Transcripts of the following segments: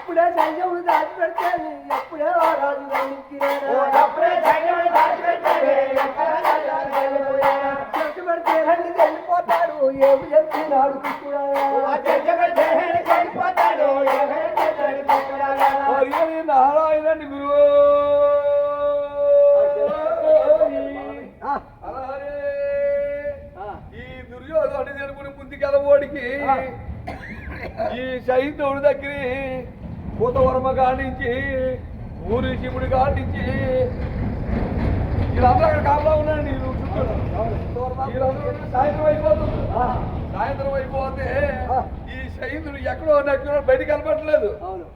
అప్పుడే సైన్యములు దాచి పెడతాను ఎప్పుడే ఆ రాజు చెట్టు పెడితే రండి వెళ్ళిపోతాడు ఏమి చెప్పినాడు కూడా అయిందండి గురువు ఈ దుర్యోధను జరుపుకుని ముందుకెళ్ళబోడికి ఈ సైతుడు దగ్గర కూతవర్మ కాడించి ఊరి శివుడు కాడించి వీళ్ళందరూ అక్కడ కాపలా ఉన్నారండి వీళ్ళందరూ సాయంత్రం అయిపోతుంది. సాయంత్రం అయిపోతే ఈ సైతుడు ఎక్కడో నెక్కడో బయట కనపడలేదు అవును.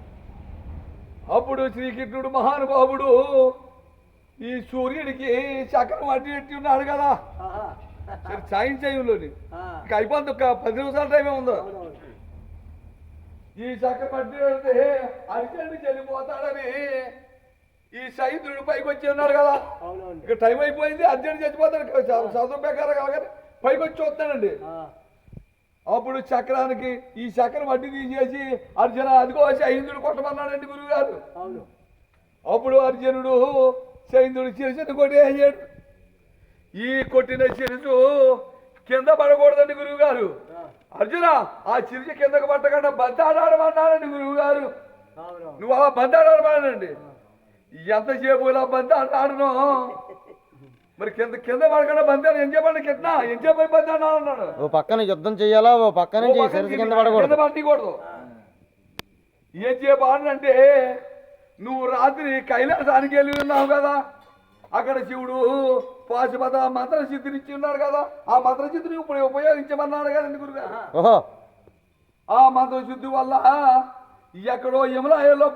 అప్పుడు శ్రీకృష్ణుడు మహానుభావుడు ఈ సూర్యుడికి చక్రం అడ్డు పెట్టి ఉన్నాడు కదా. సరే సాయం ఆ, ఇంకా అయిపోయింది ఒక పది నిమిషాల టైమే ఉందో. ఈ చక్రం అడ్డు పెడితే అర్జెంట్ చనిపోతాడని ఈ సైంద్రుడు పైకి వచ్చి ఉన్నాడు కదా. ఇక టైం అయిపోయింది అర్జెంట్ చచ్చిపోతాడు. చదువు ప్రకారం కలగని పైకి వచ్చి వస్తాడండి. ఆ, అప్పుడు చక్రానికి ఈ చక్రం అడ్డు తీసేసి అర్జున అదిగో సైంద్రుడు కొట్టమన్నాడండి గురువు గారు అవును. అప్పుడు అర్జునుడు సైంద్రుడు చిరుసని కొట్టేసాడు ఈ కొట్టిన చిరుసు కింద పడకూడదండి గురువు గారు ఆ, అర్జున ఆ చిరుసు కిందకు పట్టకుండా బంతాడాడమన్నాడండి గురువు గారు. నువ్వు అలా బంతాడాడమన్నాడండి ఎంతసేపు ఇలా బంతాడాడను మరి కింద కింద పడకుండా బంతాడు ఏం చెప్పండి కిట్నా ఏం చెప్పి బంతాడు అన్నాడు ఓ పక్కన యుద్ధం చెయ్యాలా ఓ పక్క నుంచి కింద కింద పడకూడదు. పడకూడదు ఏం చేయబాడంటే నువ్వు రాత్రి కైలాసానికి వెళ్ళి ఉన్నావు కదా. అక్కడ శివుడు పాశుపత మంత్ర సిద్ధిని ఇచ్చి ఉన్నాడు కదా. ఆ మంత్ర సిద్ధిని ఇప్పుడు ఉపయోగించమన్నాడు కదండి గురుగారు? ఓహో. ఆ మంత్ర శుద్ధి వల్ల ఎక్కడో యములాయలో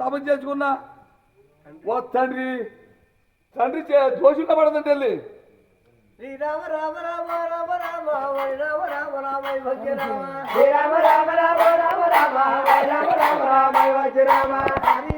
తపం చేసుకున్నా ఓ తండ్రి తండ్రి దోషుల్లో పడదండి వెళ్ళి శ్రీరామ రామ రామ రామ రామ హరి రామ రామ రామ భగ్య రామ శ్రీరామ రామ రామ రామ రామ హరి రామ రామ రామ భగ్య రామ